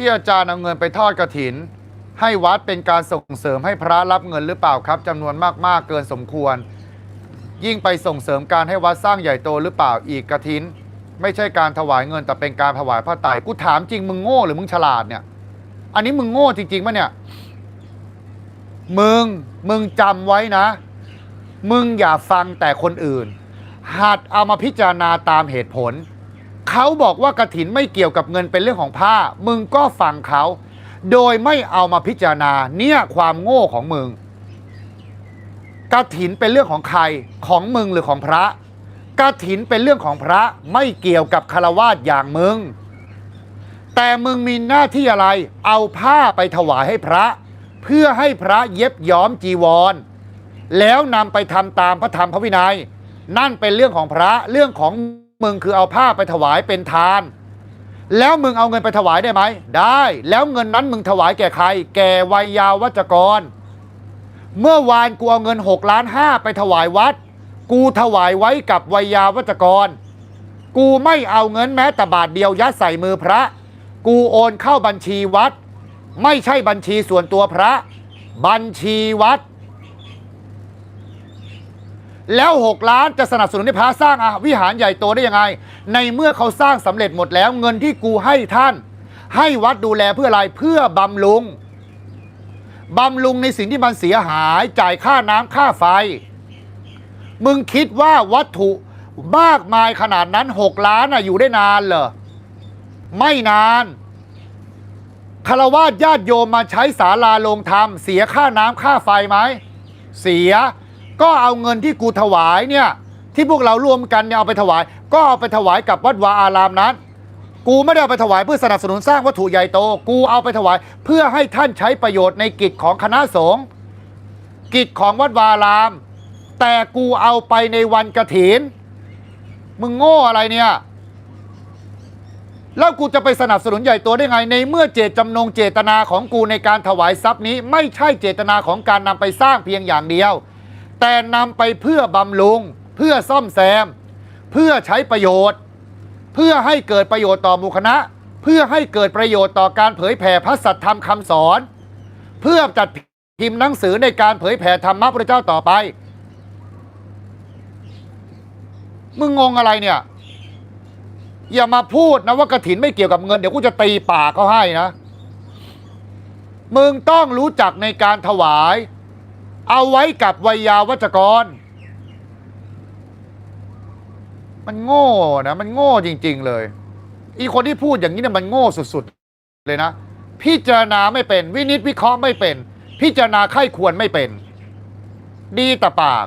ที่อาจารย์เอาเงินไปทอดกระถิน ให้วัดเป็นการส่งเสริมให้พระรับเงินหรือเปล่าครับจำนวนมากๆเกินสมควร ยิ่งไปส่งเสริมการให้วัดสร้างใหญ่โตหรือเปล่าอีกกระถิน ไม่ใช่การถวายเงินแต่เป็นการถวายพระไตรกูถามจริงมึงโง่หรือมึงฉลาดเนี่ย อันนี้มึงโง่จริงๆปะเนี่ยมึงมึงจำไว้นะ มึงอย่าฟังแต่คนอื่น หัดเอามาพิจารณาตามเหตุผล เขาบอกว่ากระถินไม่เกี่ยวกับเงินเป็นเรื่องของผ้า มึงก็ฟังเขา โดยไม่เอามาพิจารณาเนี่ยความโง่ของมึงกระถินเป็นเรื่องของใครของมึงหรือของพระกระถินเป็นเรื่องของพระไม่เกี่ยวกับคารวาสอย่างมึง แต่มึงมีหน้าที่อะไร เอาผ้าไปถวายให้พระ เพื่อให้พระเย็บย้อมจีวร แล้วนำไปทำตามพระธรรมพระวินัย นั่นเป็นเรื่องของพระเรื่องของ มึงคือเอาผ้าไปถวายเป็นทาน แล้วมึงเอาเงินไปถวายได้ไหม ได้ แล้วเงินนั้นมึงถวายแก่ใคร แก่วัยยาวัจกร เมื่อวานกูเอาเงิน6ล้านห้าไปถวายวัด กูถวายไว้กับวัยยาวัจกร กูไม่เอาเงินแม้แต่บาทเดียวยัดใส่มือพระ กูโอนเข้าบัญชีวัด ไม่ใช่บัญชีส่วนตัวพระ บัญชีวัด แล้ว 6 ล้านจะสนับสนุนให้พระสร้างอะวิหารใหญ่โตได้ยังไง ในเมื่อเขาสร้างสำเร็จหมดแล้ว เงินที่กูให้ท่าน ให้วัดดูแลเพื่ออะไรเพื่อบำรุงบำรุงในสิ่งที่มันเสียหายจ่ายค่าน้ำค่าไฟ มึงคิดว่าวัตถุมากมายขนาดนั้น6ล้านอะอยู่ได้นานเหรอ ไม่นานคารวาสญาติโยมมาใช้ศาลาโรงธรรม เสียค่าน้ำค่าไฟไหม เสีย ก็เอาเงินที่กูถวายเนี่ยที่พวกเราร่วมกันเนี่ยเอาไปถวาย ก็เอาไปถวายกับวัดวาอารามนั้น กูไม่ได้เอาไปถวายเพื่อสนับสนุนสร้างวัตถุใหญ่โต กูเอาไปถวาย เพื่อให้ท่านใช้ประโยชน์ในกิจของคณะสงฆ์กิจของวัดวาอาราม แต่กูเอาไปในวันกระถิน มึงโง่อะไรเนี่ยแล้วกูจะไปสนับสนุนใหญ่โตได้ไง ในเมื่อเจตจำนงเจตนาของกูในการถวายทรัพย์นี้ ไม่ใช่เจตนาของการนำไปสร้างเพียงอย่างเดียว แต่นำไปเพื่อบำรุง เพื่อซ่อมแซม เพื่อใช้ประโยชน์ เพื่อให้เกิดประโยชน์ต่อมูคณะ เพื่อให้เกิดประโยชน์ต่อการเผยแผ่พระสัทธรรมคำสอน เพื่อจัดพิมพ์หนังสือในการเผยแผ่ธรรมะพระเจ้าต่อไป มึงงงอะไรเนี่ย อย่ามาพูดนะว่ากระถินไม่เกี่ยวกับเงินเดี๋ยวกูจะตีปากเขาให้นะ มึงต้องรู้จักในการถวาย เอาไว้กับวัยยาวัจกร มันโง่นะ มันโง่จริง ๆ เลย อีคนที่พูดอย่างนี้เนี่ยมันโง่สุดๆเลยนะ พิจารณาไม่เป็น วินิจวิเคราะห์ไม่เป็น พิจารณาไข้ควรไม่เป็น ดีแต่ปาก